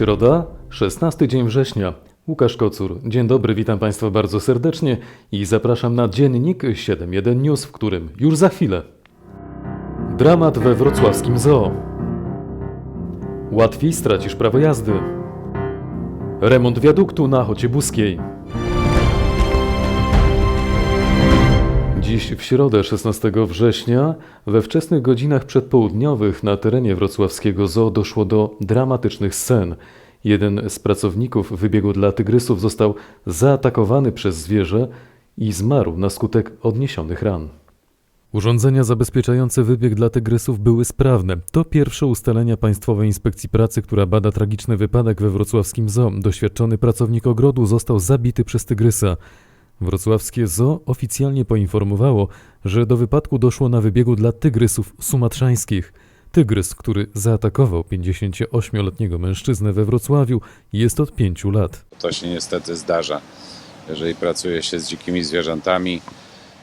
Środa, 16 dzień września. Łukasz Kocur. Dzień dobry, witam Państwa bardzo serdecznie i zapraszam na dziennik 7.1 News, w którym już za chwilę. Dramat we wrocławskim zoo. Łatwiej stracisz prawo jazdy. Remont wiaduktu na Chociebuskiej. Dziś w środę 16 września we wczesnych godzinach przedpołudniowych na terenie wrocławskiego zoo doszło do dramatycznych scen. Jeden z pracowników wybiegu dla tygrysów został zaatakowany przez zwierzę i zmarł na skutek odniesionych ran. Urządzenia zabezpieczające wybieg dla tygrysów były sprawne. To pierwsze ustalenia Państwowej Inspekcji Pracy, która bada tragiczny wypadek we wrocławskim zoo. Doświadczony pracownik ogrodu został zabity przez tygrysa. Wrocławskie zoo oficjalnie poinformowało, że do wypadku doszło na wybiegu dla tygrysów sumatrzańskich. Tygrys, który zaatakował 58-letniego mężczyznę we Wrocławiu, jest od pięciu lat. To się niestety zdarza. Jeżeli pracuje się z dzikimi zwierzętami,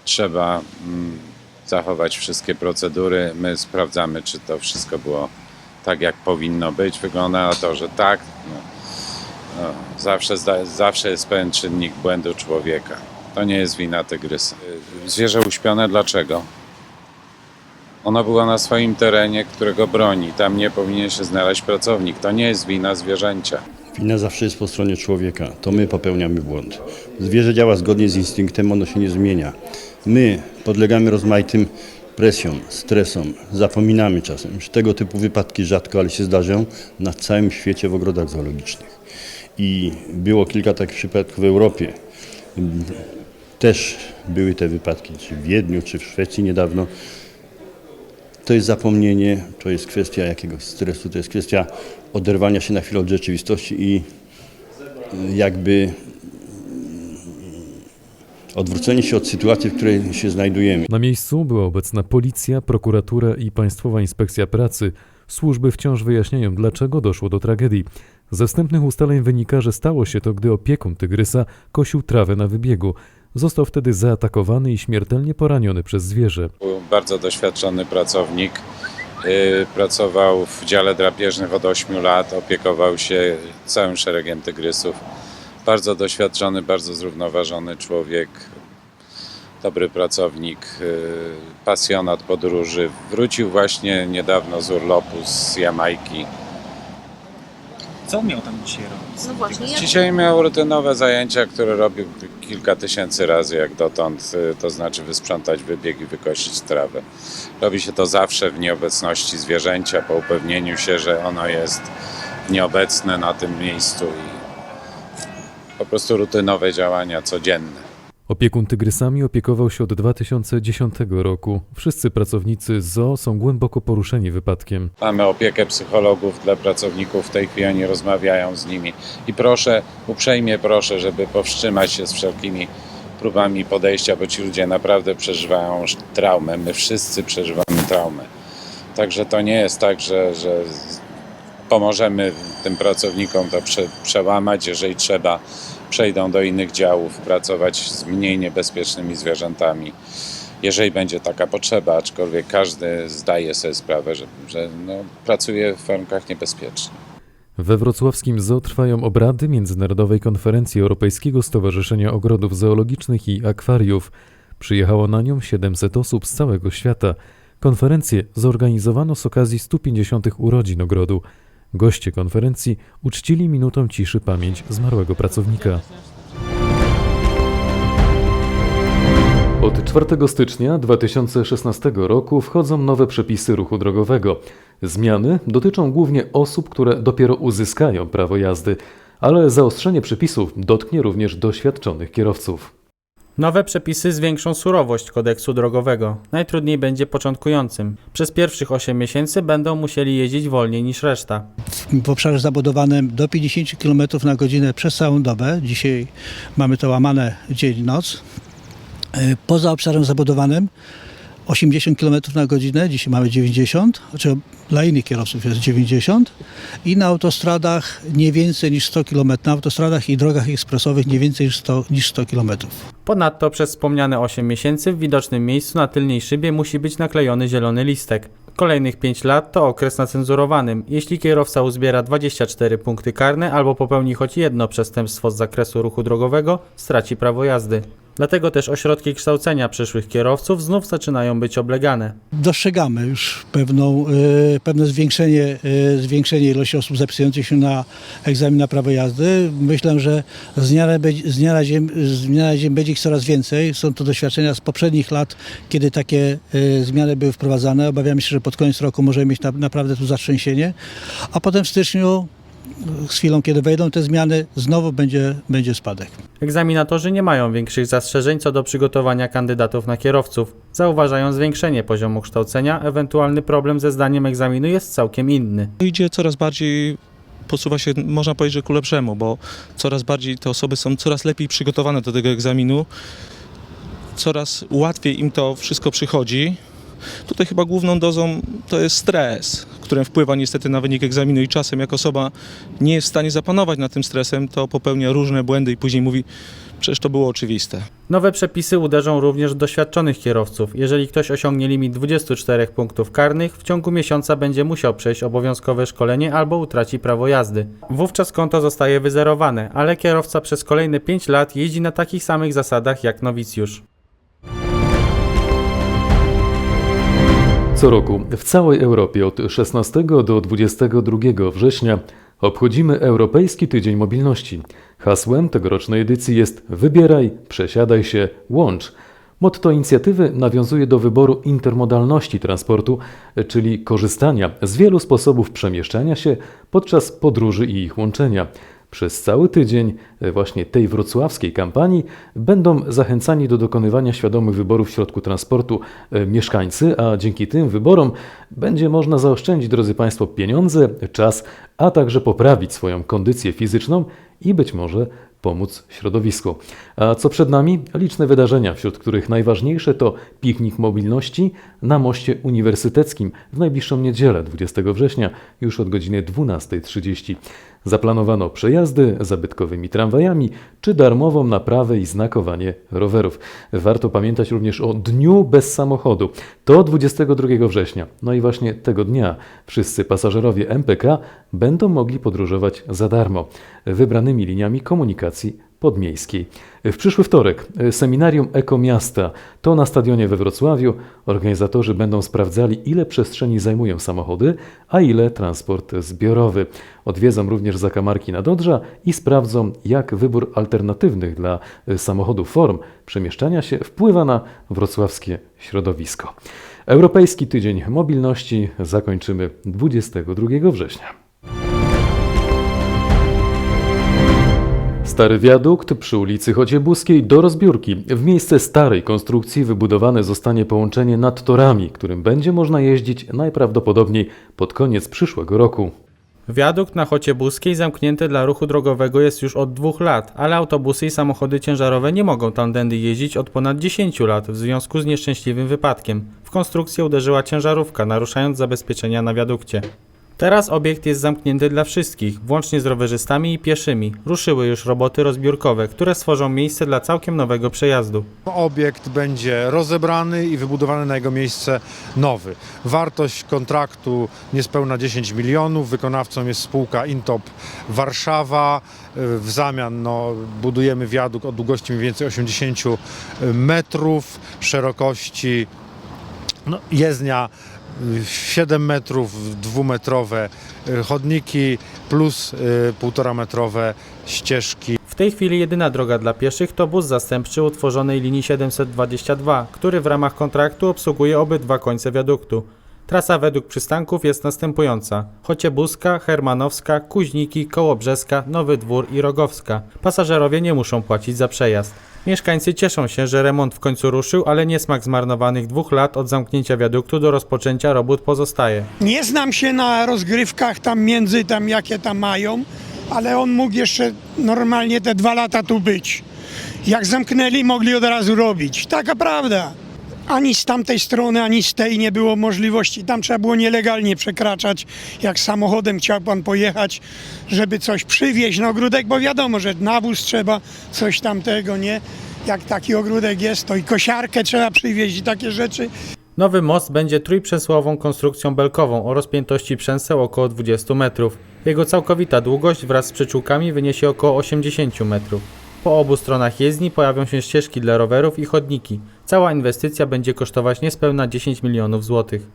trzeba mm, zachować wszystkie procedury. My sprawdzamy, czy to wszystko było tak, jak powinno być. Wygląda na to, że tak. No, no, zawsze, zawsze jest pewien czynnik błędu człowieka. To nie jest wina tygrysa. Y, Zwierzę uśpione dlaczego? Ono było na swoim terenie, którego broni. Tam nie powinien się znaleźć pracownik. To nie jest wina zwierzęcia. Wina zawsze jest po stronie człowieka. To my popełniamy błąd. Zwierzę działa zgodnie z instynktem, ono się nie zmienia. My podlegamy rozmaitym presjom, stresom, zapominamy czasem, że tego typu wypadki rzadko, ale się zdarzają na całym świecie w ogrodach zoologicznych. I było kilka takich przypadków w Europie. Też były te wypadki, czy w Wiedniu, czy w Szwecji niedawno. To jest zapomnienie, to jest kwestia jakiegoś stresu, to jest kwestia oderwania się na chwilę od rzeczywistości i jakby odwrócenie się od sytuacji, w której się znajdujemy. Na miejscu była obecna policja, prokuratura i Państwowa Inspekcja Pracy. Służby wciąż wyjaśniają, dlaczego doszło do tragedii. Ze wstępnych ustaleń wynika, że stało się to, gdy opiekun tygrysa kosił trawę na wybiegu. Został wtedy zaatakowany i śmiertelnie poraniony przez zwierzę. Był bardzo doświadczony pracownik. Yy, Pracował w dziale drapieżnym od 8 lat, opiekował się całym szeregiem tygrysów. Bardzo doświadczony, bardzo zrównoważony człowiek, dobry pracownik, yy, pasjonat podróży. Wrócił właśnie niedawno z urlopu z Jamajki. Co miał tam dzisiaj robić? No właśnie, Dzisiaj miał rutynowe zajęcia, które robił kilka tysięcy razy jak dotąd, y, to znaczy wysprzątać wybieg i wykosić trawę. Robi się to zawsze w nieobecności zwierzęcia, po upewnieniu się, że ono jest nieobecne na tym miejscu i po prostu rutynowe działania codzienne. Opiekun tygrysami opiekował się od 2010 roku. Wszyscy pracownicy zoo są głęboko poruszeni wypadkiem. Mamy opiekę psychologów dla pracowników, w tej chwili oni rozmawiają z nimi i proszę, uprzejmie proszę, żeby powstrzymać się z wszelkimi próbami podejścia, bo ci ludzie naprawdę przeżywają traumę. My wszyscy przeżywamy traumę. Także to nie jest tak, że, że pomożemy tym pracownikom to prze, przełamać, jeżeli trzeba, przejdą do innych działów, pracować z mniej niebezpiecznymi zwierzętami. Jeżeli będzie taka potrzeba, aczkolwiek każdy zdaje sobie sprawę, że, że no, pracuje w warunkach niebezpiecznych. We wrocławskim zoo trwają obrady Międzynarodowej Konferencji Europejskiego Stowarzyszenia Ogrodów Zoologicznych i Akwariów. Przyjechało na nią 700 osób z całego świata. Konferencję zorganizowano z okazji 150. urodzin ogrodu. Goście konferencji uczcili minutą ciszy pamięć zmarłego pracownika. Od 4 stycznia 2016 roku wchodzą nowe przepisy ruchu drogowego. Zmiany dotyczą głównie osób, które dopiero uzyskają prawo jazdy, ale zaostrzenie przepisów dotknie również doświadczonych kierowców. Nowe przepisy zwiększą surowość kodeksu drogowego. Najtrudniej będzie początkującym. Przez pierwszych 8 miesięcy będą musieli jeździć wolniej niż reszta. w obszarze zabudowanym do 50 km na godzinę przez całą dobę. Dzisiaj mamy to łamane dzień-noc. Y, Poza obszarem zabudowanym 80 km na godzinę, dzisiaj mamy 90, znaczy dla innych kierowców jest 90 i na autostradach nie więcej niż 100 km, na autostradach i drogach ekspresowych nie więcej niż 100, niż 100 km. Ponadto przez wspomniane 8 miesięcy w widocznym miejscu na tylnej szybie musi być naklejony zielony listek. Kolejnych 5 lat to okres na cenzurowanym. Jeśli kierowca uzbiera 24 punkty karne albo popełni choć jedno przestępstwo z zakresu ruchu drogowego, straci prawo jazdy. Dlatego też ośrodki kształcenia przyszłych kierowców znów zaczynają być oblegane. Dostrzegamy już pewną, e, pewne zwiększenie, e, zwiększenie ilości osób zapisujących się na egzamin na prawo jazdy. Myślę, że z dnia, z, dnia na dzień, z dnia na dzień będzie ich coraz więcej. Są to doświadczenia z poprzednich lat, kiedy takie e, zmiany były wprowadzane. Obawiamy się, że pod koniec roku możemy mieć na, naprawdę tu zatrzęsienie, a potem w styczniu, z chwilą kiedy wejdą te zmiany, znowu będzie, będzie spadek. Egzaminatorzy nie mają większych zastrzeżeń co do przygotowania kandydatów na kierowców. Zauważają zwiększenie poziomu kształcenia, ewentualny problem ze zdaniem egzaminu jest całkiem inny. idzie coraz bardziej, posuwa się, można powiedzieć, że ku lepszemu, bo coraz bardziej te osoby są coraz lepiej przygotowane do tego egzaminu, coraz łatwiej im to wszystko przychodzi. Tutaj chyba główną dozą to jest stres, który wpływa niestety na wynik egzaminu i czasem jak osoba nie jest w stanie zapanować nad tym stresem, to popełnia różne błędy i później mówi, przecież to było oczywiste. Nowe przepisy uderzą również w doświadczonych kierowców. Jeżeli ktoś osiągnie limit 24 punktów karnych, w ciągu miesiąca będzie musiał przejść obowiązkowe szkolenie albo utraci prawo jazdy. Wówczas konto zostaje wyzerowane, ale kierowca przez kolejne 5 lat jeździ na takich samych zasadach jak nowicjusz. Co roku w całej Europie od 16 do 22 września obchodzimy Europejski Tydzień Mobilności. Hasłem tegorocznej edycji jest Wybieraj, przesiadaj się, łącz. Motto inicjatywy nawiązuje do wyboru intermodalności transportu, czyli korzystania z wielu sposobów przemieszczania się podczas podróży i ich łączenia. Przez cały tydzień e, właśnie tej wrocławskiej kampanii będą zachęcani do dokonywania świadomych wyborów w środku transportu e, mieszkańcy, a dzięki tym wyborom będzie można zaoszczędzić, drodzy Państwo, pieniądze, czas, a także poprawić swoją kondycję fizyczną i być może pomóc środowisku. A co przed nami? Liczne wydarzenia, wśród których najważniejsze to piknik mobilności na moście uniwersyteckim w najbliższą niedzielę 20 września już od godziny 12.30. Zaplanowano przejazdy zabytkowymi tramwajami czy darmową naprawę i znakowanie rowerów. Warto pamiętać również o Dniu bez samochodu. To 22 września. No i właśnie tego dnia wszyscy pasażerowie MPK będą mogli podróżować za darmo wybranymi liniami komunikacji podmiejskiej. W przyszły wtorek e, seminarium Ekomiasta to na stadionie we Wrocławiu. Organizatorzy będą sprawdzali, ile przestrzeni zajmują samochody, a ile transport zbiorowy. Odwiedzą również zakamarki na Dodrza i sprawdzą, jak wybór alternatywnych dla e, samochodów form przemieszczania się wpływa na wrocławskie środowisko. Europejski Tydzień Mobilności zakończymy 22 września. Stary wiadukt przy ulicy Chociebuskiej do rozbiórki. W miejsce starej konstrukcji wybudowane zostanie połączenie nad torami, którym będzie można jeździć najprawdopodobniej pod koniec przyszłego roku. Wiadukt na Chociebuskiej zamknięty dla ruchu drogowego jest już od dwóch lat, ale autobusy i samochody ciężarowe nie mogą tamtędy jeździć od ponad 10 lat w związku z nieszczęśliwym wypadkiem. W konstrukcję uderzyła ciężarówka, naruszając zabezpieczenia na wiadukcie. Teraz obiekt jest zamknięty dla wszystkich, włącznie z rowerzystami i pieszymi. Ruszyły już roboty rozbiórkowe, które stworzą miejsce dla całkiem nowego przejazdu. Obiekt będzie rozebrany i wybudowany na jego miejsce nowy. Wartość kontraktu niespełna 10 milionów. Wykonawcą jest spółka Intop Warszawa. W zamian no, budujemy wiadukt o długości mniej więcej 80 metrów, szerokości no, jezdnia 7 metrów, dwumetrowe y, chodniki plus y, półtora metrowe ścieżki W tej chwili jedyna droga dla pieszych to bus zastępczy utworzonej linii 722, który w ramach kontraktu obsługuje obydwa końce wiaduktu. Trasa według przystanków jest następująca: Chociebuska, Hermanowska, Kuźniki, Kołobrzeska, Nowy Dwór i Rogowska. Pasażerowie nie muszą płacić za przejazd. Mieszkańcy cieszą się, że remont w końcu ruszył, ale niesmak zmarnowanych dwóch lat od zamknięcia wiaduktu do rozpoczęcia robót pozostaje. Nie znam się na rozgrywkach tam między tam jakie tam mają, ale on mógł jeszcze normalnie te dwa lata tu być. Jak zamknęli, mogli od razu robić. Taka prawda. Ani z tamtej strony, ani z tej nie było możliwości. Tam trzeba było nielegalnie przekraczać. Jak samochodem chciał pan pojechać, żeby coś przywieźć na ogródek, bo wiadomo, że nawóz trzeba, coś tamtego, nie? Jak taki ogródek jest, to i kosiarkę trzeba przywieźć i takie rzeczy. Nowy most będzie trójprzęsłową konstrukcją belkową o rozpiętości przęseł około 20 metrów. Jego całkowita długość wraz z przyczółkami wyniesie około 80 metrów. Po obu stronach jezdni pojawią się ścieżki dla rowerów i chodniki. Cała inwestycja będzie kosztować niespełna 10 milionów złotych.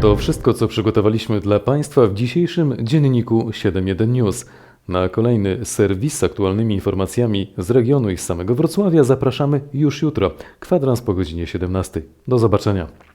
To wszystko, co przygotowaliśmy dla Państwa w dzisiejszym dzienniku 7.1 News. Na kolejny serwis z aktualnymi informacjami z regionu i z samego Wrocławia zapraszamy już jutro, kwadrans po godzinie 17. Do zobaczenia.